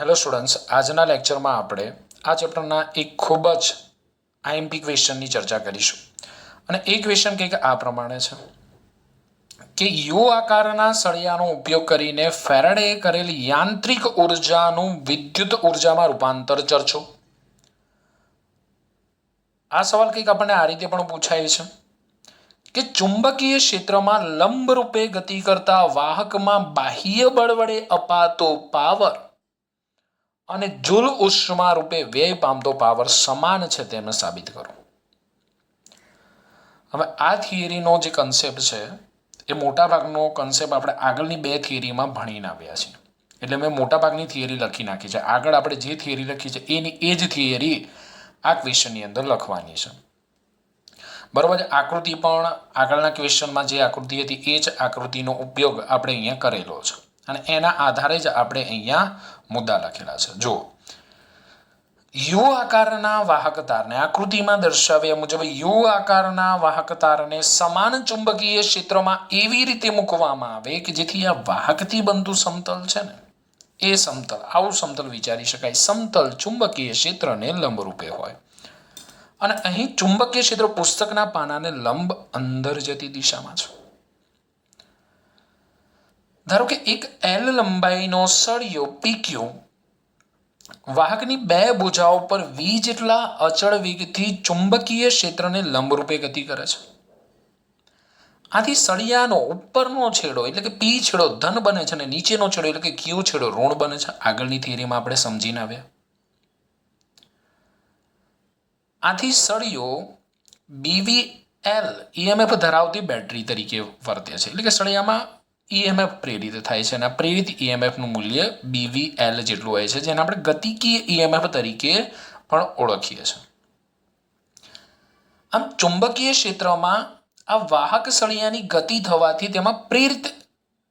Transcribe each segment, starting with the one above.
Hello students આજના લેક્ચરમાં આપણે આ ચેપ્ટરના એક ખૂબ જ આઈએમપી ક્વેશ્ચનની ચર્ચા કરીશું. અને એ ક્વેશ્ચન કંઈક આ પ્રમાણે છે. કે યુ આકારના સળિયાનો ઉપયોગ કરીને ફેરડે કરેલી યાંત્રિક ઉર્જાનું વિદ્યુત ઉર્જામાં રૂપાંતર ચર્ચો. આ સવાલ કંઈક આપણને આ રીતે પણ પૂછાય છે. કે ચુંબકીય ક્ષેત્રમાં લંબરૂપે ગતિ કરતા વાહકમાં બાહ્ય બળ વડે અપાતો પાવર અને જુલ ઉષ્મા રૂપે વ્યય પામતો પાવર સમાન છે તેમ સાબિત કરો. હવે આ થિયરીનો જે કન્સેપ્ટ છે, એ મોટાભાગનો કન્સેપ્ટ આપણે આગળની બે થિયરીમાં ભણીને આવ્યા છીએ. એટલે મેં મોટાભાગની થિયરી લખી નાખી છે. આગળ આપણે જે થિયરી લખી છે, એની એ જ થિયરી આ ક્વેશ્ચનની અંદર લખવાની છે. બરાબર છે? આકૃતિ પણ આગળના ક્વેશ્ચનમાં જે આકૃતિ હતી, એ જ આકૃતિનો ઉપયોગ આપણે અહીંયા કરેલો છે. અને એના આધારે જ આપણે અહીંયા મુદ્દા લખેલા છે. જુઓ. યુ આકારના વાહક તારને આકૃતિમાં દર્શાવ્યા મુજબ યુ આકારના વાહક તારને સમાન ચુંબકીય ક્ષેત્રમાં એવી રીતે મૂકવામાં આવે કે જેથી આ વાહકથી બનતું સમતલ છે ને, એ સમતલ, આવું સમતલ વિચારી શકાય. સમતલ ચુંબકીય ક્ષેત્રને લંબરૂપે હોય. અને અહીં ચુંબકીય ક્ષેત્ર પુસ્તકના પાનાને લંબ અંદર જતી દિશામાં છે. ધારો કે એક એલ લંબાઈનો સળિયો પીક્યુ વાહકની બે ભુજાઓ પર વી જેટલા અચળ વેગથી ચુંબકીય ક્ષેત્રને લંબરૂપે ગતિ કરે છે. આથી સળિયાનો ઉપરનો છેડો એટલે કે પી છેડો ધન બને છે અને નીચેનો છેડો એટલે કે ક્યુ છેડો ઋણ બને છે. આગળની થિયરીમાં આપણે સમજીને આવ્યા. આથી સળિયો બીવી એલ ઈએમએફ ધરાવતી બેટરી તરીકે વર્તે છે. એટલે કે સળિયામાં ઈએમએફ પ્રેરિત થાય છે અને આ પ્રેરિત ઈએમએફનું મૂલ્ય બીવીએલ જેટલું હોય છે, જેને આપણે ગતિકીય ઈએમએફ તરીકે પણ ઓળખીએ છીએ. આમ ચુંબકીય ક્ષેત્રમાં આ વાહક સળિયાની ગતિ થવાથી તેમાં પ્રેરિત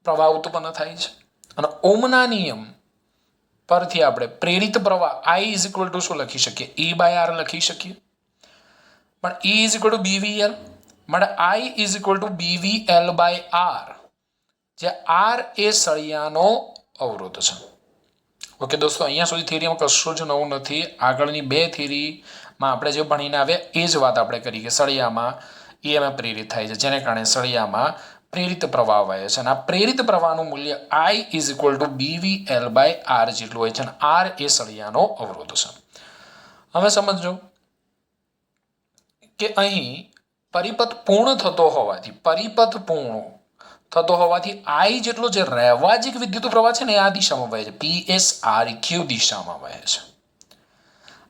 પ્રવાહ ઉત્પન્ન થાય છે. અને ઓમના નિયમ પરથી આપણે પ્રેરિત પ્રવાહ આઈ ઇઝ ઇક્વલ ટુ શું લખી શકીએ? ઈ બાય આર લખી શકીએ. પણ E is equal to BVL માટે I is equal to BVL by R જે આર એ સળિયાનો અવરોધ છે. ઓકે દોસ્તો, અહીંયા સુધી થિયરીમાં કશું જ નવું નથી. આગળની બે થિયરીમાં આપણે જે ભણીને આવ્યા એ જ વાત આપણે કરી કે સળિયામાં ઈએમએફ પ્રેરિત થાય છે, જેને કારણે સળિયામાં પ્રેરિત પ્રવાહ વહે છે. અને આ પ્રેરિત પ્રવાહનું મૂલ્ય I is equal to BV L by R જેટલું હોય છે, અને આર એ સળિયાનો અવરોધ છે. હવે સમજો કે અહીં પરિપથ પૂર્ણ થતો હોવાથી, પરિપથ પૂર્ણ થતો હોવાથી આઈ જેટલો જે રહેવાજિક વિદ્યુત પ્રવાહ છે ને આ દિશામાં વહે છે. પી એસ આર ક્યુ દિશામાં વહે છે.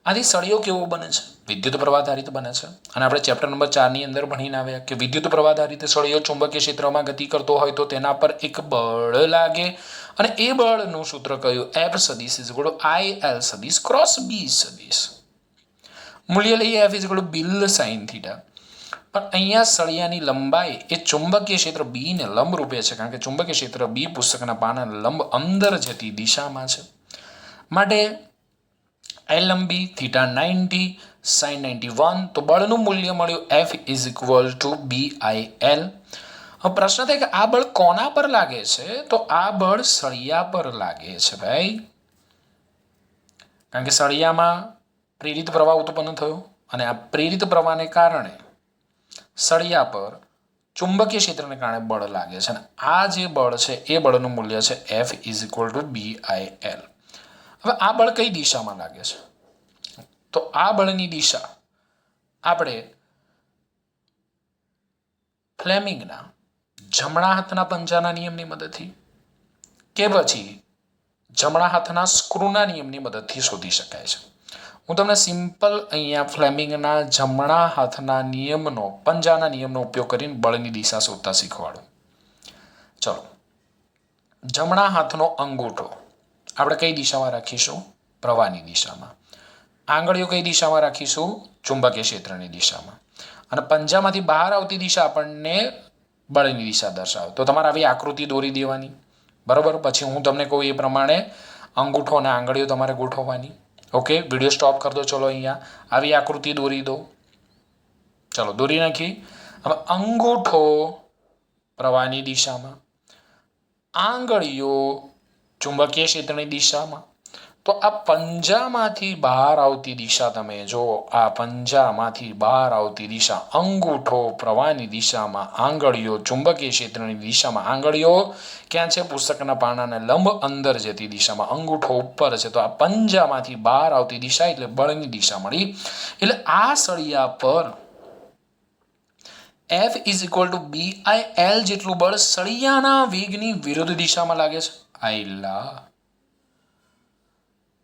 આથી સળિયો કેવો બને છે? વિદ્યુત પ્રવાહધારિત બને છે. અને આપણે ચેપ્ટર નંબર ચારની અંદર ભણીને આવ્યા કે વિદ્યુત પ્રવાહ પ્રવાહધારિત સળિયો ચુંબકીય ક્ષેત્રમાં ગતિ કરતો હોય તો તેના પર એક બળ લાગે. અને એ બળનું સૂત્ર કયું? એફ સદીશ ઇઝ ઇક્વલ આઈ એલ સદીશ ક્રોસ બી સદીશ. મૂલ્ય લઈએ F is equal BIL sine theta પણ અહીંયા સળિયાની લંબાઈ એ ચુંબકીય ક્ષેત્ર બીને લંબરૂપે છે, કારણ કે ચુંબકીય ક્ષેત્ર બી પુસ્તકના પાના લંબ અંદર જતી દિશામાં છે. માટે L લંબી theta ninety sine ninety one તો બળનું મૂલ્ય મળ્યું F is equal to B I L પ્રશ્ન થાય કે આ બળ કોના પર લાગે છે? તો આ બળ સળિયા પર લાગે છે ભાઈ. કારણ કે સળિયામાં પ્રેરિત પ્રવાહ ઉત્પન્ન થયો અને આ પ્રેરિત પ્રવાહને કારણે સળિયા પર ચુંબકીય ક્ષેત્રને કારણે બળ લાગે છે અને આ જે બળ છે, એ બળનું મૂલ્ય છે F is equal to B I L હવે આ બળ કઈ દિશામાં લાગે છે? તો આ બળની દિશા આપણે ફ્લેમિંગના જમણા હાથના પંજાના નિયમની મદદથી કે પછી જમણા હાથના સ્ક્રૂના નિયમની મદદથી શોધી શકાય છે. હું તમને સિમ્પલ અહીંયા ફ્લેમિંગના જમણા હાથના નિયમનો, પંજાના નિયમનો ઉપયોગ કરીને બળની દિશા શોધતા શીખવાડું. ચલો. જમણા હાથનો અંગૂઠો. આપણે કઈ દિશામાં રાખીશું? પ્રવાહની દિશામાં. આંગળીઓ કઈ દિશામાં રાખીશું? ચુંબકીય ક્ષેત્રની દિશામાં. અને પંજામાંથી બહાર આવતી દિશા આપણને બળની દિશા દર્શાવે. તો તમારે આવી આકૃતિ દોરી દેવાની. બરાબર? પછી હું તમને કહું એ પ્રમાણે અંગૂઠો અને આંગળીઓ તમારે ગોઠવવાની. ઓકે વીડિયો સ્ટોપ કરી દો ચલો અહીંયા આવી આકૃતિ દોરી દો ચલો દોરી નાખી હવે અંગૂઠો પ્રવાહની દિશામાં આંગળીઓ ચુંબકીય ક્ષેત્રની દિશામાં તો આ પંજામાંથી બહાર આવતી દિશા તમે જો આ પંજામાંથી બહાર આવતી દિશા, અંગૂઠો પ્રવાહની દિશામાં, આંગળીઓ, ચુંબકીય ક્ષેત્રની દિશામાં, આંગળીઓ ક્યાં છે? પુસ્તકના પાનાને લંબ અંદર જતી દિશામાં, અંગૂઠો ઉપર છે. તો આ પંજામાંથી બહાર આવતી દિશા એટલે બળની દિશા મળી. એટલે આ સળિયા પર F is equal to B I L જેટલું બળ સળિયાના વેગની વિરુદ્ધ દિશામાં લાગે છે. આઈલા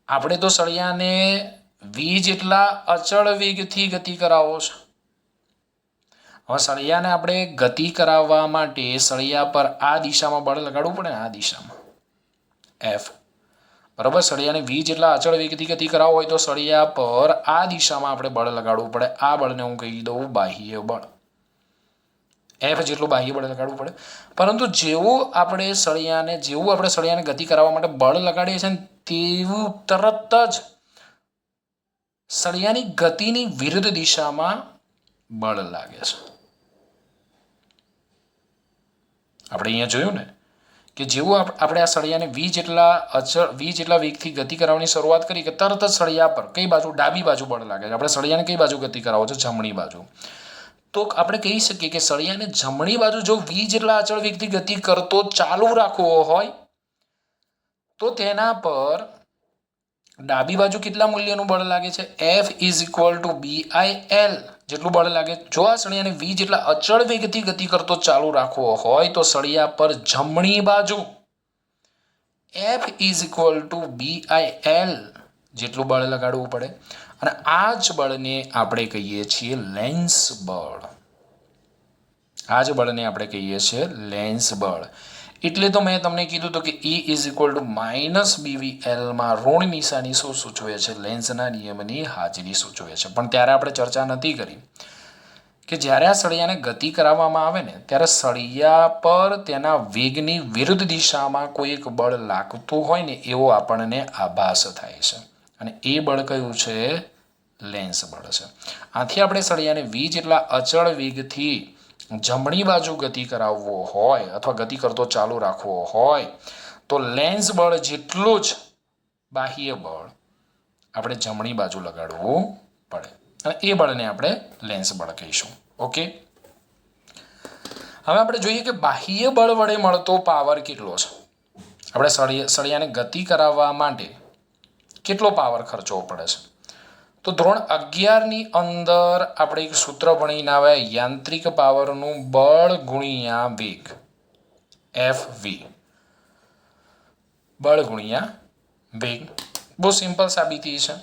આપણે તો સળિયાને વી જેટલા અચળ વેગથી ગતિ કરાવો છે. હવે સળિયાને આપણે ગતિ કરાવવા માટે સળિયા પર આ દિશામાં બળ લગાડવું પડે આ દિશામાં. એફ બરાબર? સળિયાને વી જેટલા અચળ વેગથી ગતિ કરાવવો હોય તો સળિયા પર આ દિશામાં આપણે બળ લગાડવું પડે. આ બળને હું કહી દઉં બાહ્ય બળ. એફ જેટલું બાહ્ય બળ લગાડવું પડે. પરંતુ જેવું આપણે સળિયાને, જેવું આપણે સળિયાને ગતિ કરાવવા માટે બળ લગાડીએ છીએ ને તેવું તરત જ સળિયાની ગતિની વિરુદ્ધ દિશામાં બળ લાગે છે. આપણે અહીંયા જોયું ને કે જેવું આપ- આપણે આ સળિયાને વી જેટલા અચળ, વી જેટલા વેગથી ગતિ કરાવવાની શરૂઆત કરી કે તરત જ સળિયા પર કઈ બાજુ? ડાબી બાજુ બળ લાગે છે. આપણે સળિયાને કઈ બાજુ ગતિ કરાવો છો? જમણી બાજુ. તો આપણે કહી શકીએ કે સળિયાને જમણી બાજુ જો વી જેટલા અચળ વેગથી ગતિ કરતો ચાલુ રાખવો હોય તો તેના પર ડાબી બાજુ કેટલા મૂલ્યનું બળ લાગે છે? F is equal to B I L જેટલું બળ લાગે. જો આ સળિયાને વી જેટલા અચળ વેગથી ગતિ કરતો ચાલુ રાખવો હોય, તો સળિયા પર જમણી બાજુ F is equal to B I L જેટલું બળ લગાડવું પડે. અને આ જ બળને આપણે કહીએ છીએ લેન્સ બળ. આ જ બળને આપણે કહીએ છીએ લેન્સ બળ. એટલે તો મેં તમને કીધું હતું કે E is equal to minus BV એલમાં ઋણ નિશાની શું સૂચવે છે? લેન્સના નિયમની હાજરી સૂચવે છે. પણ ત્યારે આપણે ચર્ચા નથી કરી કે જ્યારે આ સળિયાને ગતિ કરાવવામાં આવે ને, ત્યારે સળિયા પર તેના વેગની વિરુદ્ધ દિશામાં કોઈ એક બળ લાગતું હોય ને, એવો આપણને આભાસ થાય છે. અને એ બળ કયું છે? લેન્સ બળ છે. આથી આપણે સળિયાને વી જેટલા અચળ વેગથી જમણી બાજુ ગતિ કરાવવો હોય અથવા ગતિ કરતો ચાલુ રાખવો હોય, તો લેન્સ બળ જેટલું જ બાહ્ય બળ આપણે જમણી બાજુ લગાડવું પડે. અને એ બળને આપણે લેન્સ બળ કહીશું. ઓકે હવે આપણે જોઈએ કે બાહ્ય બળ વડે મળતો પાવર કેટલો છે? આપણે સળિયા, સળિયાને ગતિ કરાવવા માટે કેટલો પાવર ખર્ચવો પડે છે? તો ધોરણ અગિયારની અંદર આપણે એક સૂત્ર ભણીને આવ્યા યાંત્રિક પાવરનું બળ ગુણ્યા વેગ. એફ વી બળ ગુણ્યા વેગ. બહુ સિમ્પલ સાબિતી છે.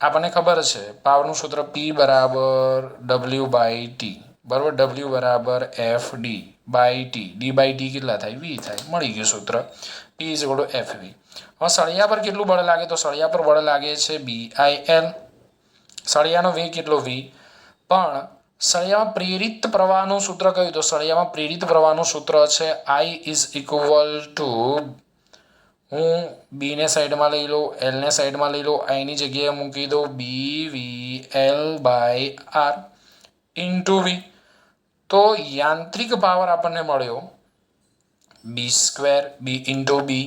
આપણને ખબર છે, પાવરનું સૂત્ર પી બરાબર ડબલ્યુ બાય ટી બરાબર? ડબલ્યુ બરાબર F D by T D by T કેટલા થાય? વી થાય. મળી ગયું સૂત્ર. P is to F V હવે સળિયા પર કેટલું બળ લાગે? તો સળિયા પર બળ લાગે છે બી આઈ એલ સળિયાનો વેગ કેટલો વી? પણ સળિયામાં પ્રેરિત પ્રવાહનું સૂત્ર કયું? તો સળિયામાં પ્રેરિત પ્રવાહનું સૂત્ર છે આઈ ઇઝ ઇક્વલ ટુ હું બીને સાઈડમાં લઈ લઉં એલને સાઈડમાં લઈ લઉં આઈની જગ્યાએ મૂકી દઉં B V L by R into V તો યાંત્રિક પાવર આપણને મળ્યો B square B into B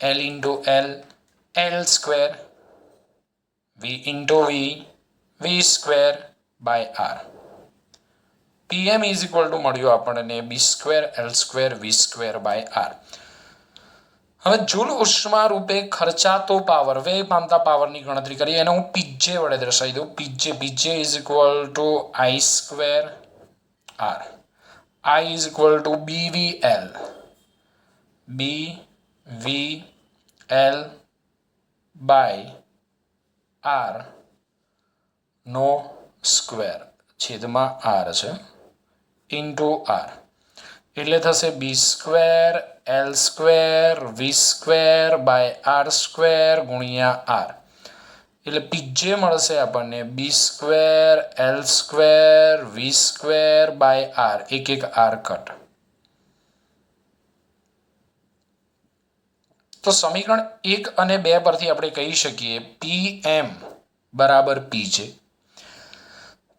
L into L L square v into v v square by R PM is equal to મળ્યું આપણને B square L square V square by R હવે joule ઉષ્મા રૂપે ખર્ચાતો power વેગ પામતા પાવરની ગણતરી કરીએ, એને હું પીજે વડે દર્શાવી દઉં. PJ PJ is equal to I square R I is equal to B V L B V L by R no square છેદમાં આર છે ઇન્ટુ આર. એટલે થશે B square, L square, V square by R square ગુણ્યા R. એટલે PJ મળશે આપણને B square, L square, V square by R. એક એક આર કટ. તો સમીકરણ એક અને બે પરથી આપણે કહી શકીએ પી એમ બરાબર પીજે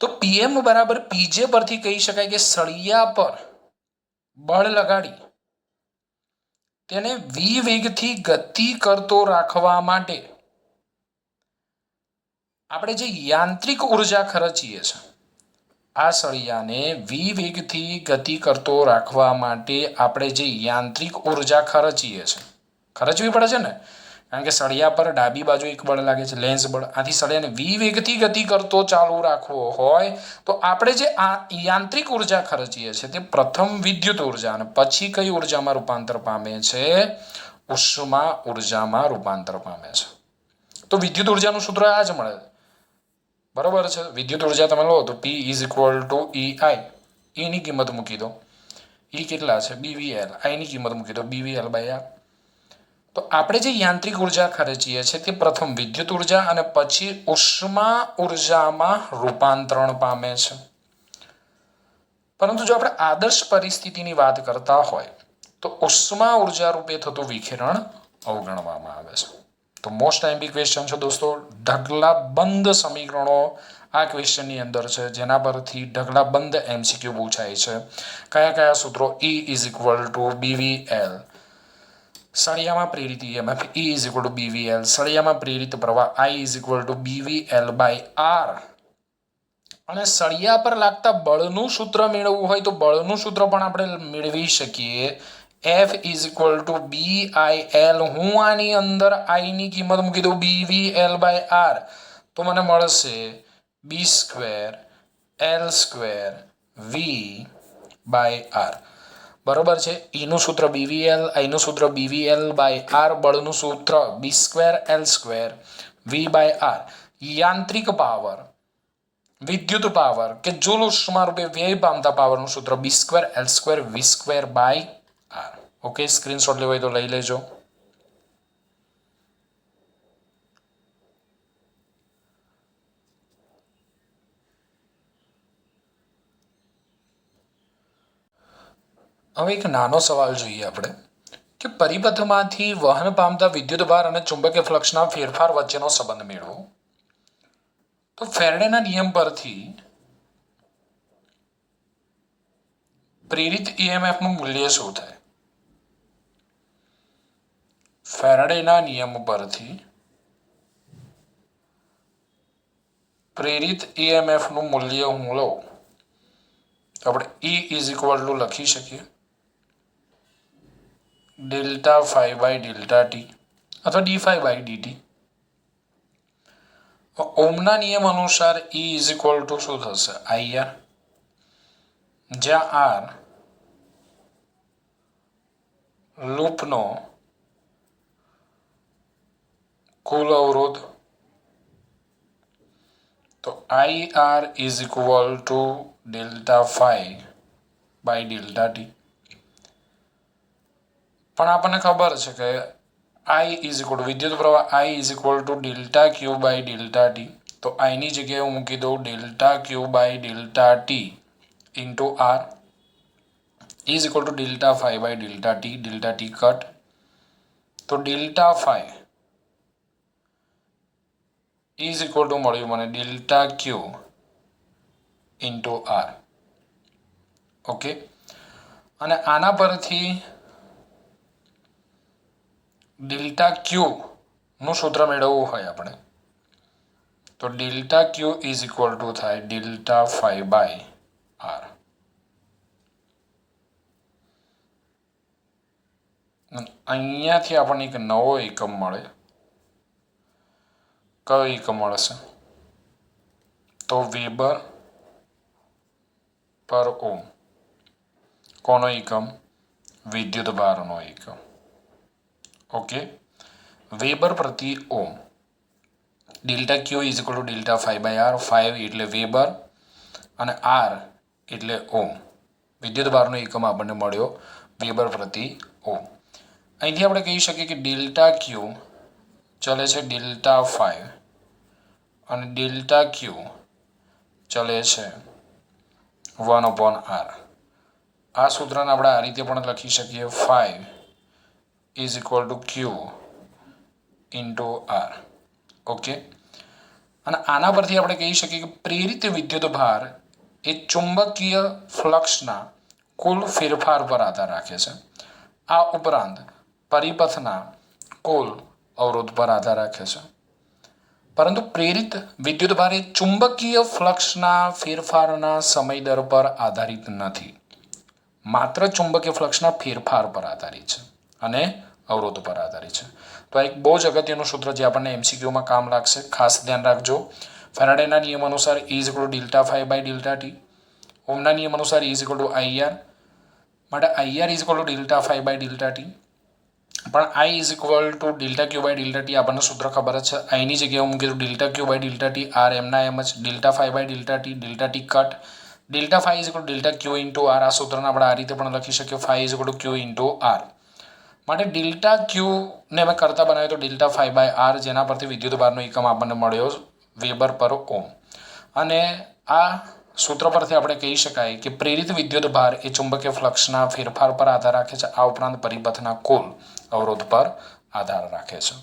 તો પીએમ બરાબર પીજે પરથી કહી શકાય કે સળિયા પર બળ લગાડી તેને વી વેગથી ગતિ કરતો રાખવા માટે આપણે જે યાંત્રિક ઊર્જા ખર્ચીએ છીએ આ સળિયાને વી વેગથી ગતિ કરતો રાખવા માટે આપણે જે યાંત્રિક ઊર્જા ખર્ચીએ છીએ ખર્ચવી પડે છે ને? કારણ કે સળિયા પર ડાબી બાજુ એક બળ લાગે છે, લેન્સ બળ. આથી સળિયાને વિવેગથી ગતિ કરતો ચાલુ રાખવો હોય, તો આપણે જે આ યાંત્રિક ઊર્જા ખર્ચીએ છીએ તે પ્રથમ વિદ્યુત ઊર્જા અને પછી કઈ ઉર્જામાં રૂપાંતર પામે છે? ઉષ્મા ઉર્જામાં રૂપાંતર પામે છે. તો વિદ્યુત ઉર્જાનું સૂત્ર આ જ મળે. બરોબર છે? વિદ્યુત ઊર્જા તમે લો તો P is equal to E I ઈની કિંમત મૂકી દો. ઈ કેટલા છે? બીવીએલ આઈની કિંમત મૂકી દો. બીવીએલ બાય આર તો આપણે જે યાંત્રિક ઊર્જા ખર્ચીએ છીએ તે પ્રથમ વિદ્યુત ઊર્જા અને પછી ઉષ્મા ઉર્જામાં રૂપાંતરણ પામે છે. પરંતુ જો આપણે આદર્શ પરિસ્થિતિની વાત કરતા હોય, તો ઉષ્મા ઊર્જા રૂપે થતું વિખેરણ અવગણવામાં આવે છે. તો મોસ્ટ એમ્બી ક્વેશ્ચન છે દોસ્તો, ઢગલા બંધ સમીકરણો આ ક્વેશ્ચનની અંદર છે, જેના પરથી ઢગલા બંધ એમસીક્યુ પૂછાય છે. કયા કયા સૂત્રો E is equal to BV L સળિયામાં પ્રેરિત EMF E is equal to BVL સળિયામાં પ્રેરિત પ્રવાહ I is equal to BVL by R અને સળિયા પર લાગતા બળનું સૂત્ર મેળવવું હોય તો બળનું સૂત્ર પણ આપણે મેળવી શકીએ. F is equal to B I L હું આની અંદર આઈની કિંમત મૂકી દઉં B V L by R તો મને મળશે B square L square V by R બરોબર છે? ઈનું સૂત્ર બીવીએલ આઈનું સૂત્ર બીવીએલ બાય આર બળનું સૂત્ર B square L square V by R યાંત્રિક પાવર વિદ્યુત પાવર કે જૂલ ઉષ્મા રૂપે વ્યય પામતા પાવરનું સૂત્ર B square L square V square by R okay screenshot લેવો હોય તો લઈ લેજો. હવે એક નાનો સવાલ જોઈએ આપણે, કે પરિપથમાંથી વહન પામતા વિદ્યુતભાર અને ચુંબકીય ફ્લક્સના ફેરફાર વચ્ચેનો સંબંધ મેળવો. તો ફેરડેના નિયમ પરથી પ્રેરિત ઈએમએફનું મૂલ્ય શું થાય? ફેરાડેના નિયમ પરથી પ્રેરિત ઈએમએફનું મૂલ્ય હું લઉં. આપણે ઈ ઇઝ ઇક્વલ ટુ લખી શકીએ. Delta five by delta T અથવા ડી ફાઈવ બાય ડીટી ઓમના નિયમ અનુસાર ઈ ઇઝ ઇક્વલ ટુ શું થશે? આઈઆર જ્યાં આર લૂપનો કુલ અવરોધ. તો I R is equal to delta phi by delta T. પણ આપણને ખબર છે કે આઈ ઇઝ ઇક્વલ વિદ્યુત પ્રવાહ I is equal to delta Q by delta T તો આઈની જગ્યાએ હું મૂકી દઉં delta Q by delta T into R is equal to delta five by delta T delta T cut તો delta five is equal to મળ્યું મને delta Q into R okay અને આના પરથી ડેલ્ટા ક્યુ નું સૂત્ર મેળવવું હોય આપણે, તો delta Q is equal to થાય ડેલ્ટા ફાઈવ બાય આર. અહીંયાથી આપણને એક નવો એકમ મળે. કયો એકમ મળશે? તો વેબર પર ઓમ કોનો એકમ? વિદ્યુત ભારનો એકમ. ઓકે વેબર પ્રતિ ohm delta Q is equal to delta five by R five એટલે વેબર અને આર એટલે ઓમ વિદ્યુત ભારનો એકમ આપણને મળ્યો વેબર પ્રતિ ઓમ અહીંથી આપણે કહી શકીએ કે ડેલ્ટા ક્યુ ચલે છે ડેલ્ટા ફાઈવ અને ડેલ્ટા ક્યુ ચલે છે વન અપોન આર આ સૂત્રને આપણે આ રીતે પણ લખી શકીએ five is equal to Q into R okay અને આના પરથી આપણે કહી શકીએ કે પ્રેરિત વિદ્યુત ભાર એ ચુંબકીય ફ્લક્સના કુલ ફેરફાર પર આધાર રાખે છે. આ ઉપરાંત પરિપથના કુલ અવરોધ પર આધાર રાખે છે. પરંતુ પ્રેરિત વિદ્યુતભાર એ ચુંબકીય ફ્લક્સના ફેરફારના સમય દર પર આધારિત નથી. માત્ર ચુંબકીય ફ્લક્સના ફેરફાર પર આધારિત છે. અને અવરોધ પર આધારિત છે. તો આ એક બહુ જ અગત્યનું સૂત્ર જે આપણને એમસીક્યુમાં કામ લાગશે. ખાસ ધ્યાન રાખજો. ફેરાડેના નિયમ અનુસાર is equal delta five by delta T ઓમના નિયમ અનુસાર ઇઝ ઇક્વલ ટુ આઈઆર માટે IR is equal to delta five by delta T પણ I is equal to delta Q by delta T આપણને સૂત્ર ખબર જ છે. આઈની જગ્યાએ હું કીધું delta Q by delta T R એમના એમ જ. Delta five by delta T delta T cut delta five is equal delta Q into R આ સૂત્રને આપણે આ રીતે પણ લખી શકીએ. Five is equal to Q into R માટે ડેલ્ટા ક્યુને અમે કરતા બનાવ્યો તો ડેલ્ટા ફાઈવ બાય આર જેના પરથી વિદ્યુત ભારનો એકમ આપણને મળ્યો વેબર પર ઓમ અને આ સૂત્ર પરથી આપણે કહી શકાય કે પ્રેરિત વિદ્યુત ભાર એ ચુંબકીય ફ્લક્સના ફેરફાર પર આધાર રાખે છે. આ ઉપરાંત પરિપથના કુલ અવરોધ પર આધાર રાખે છે.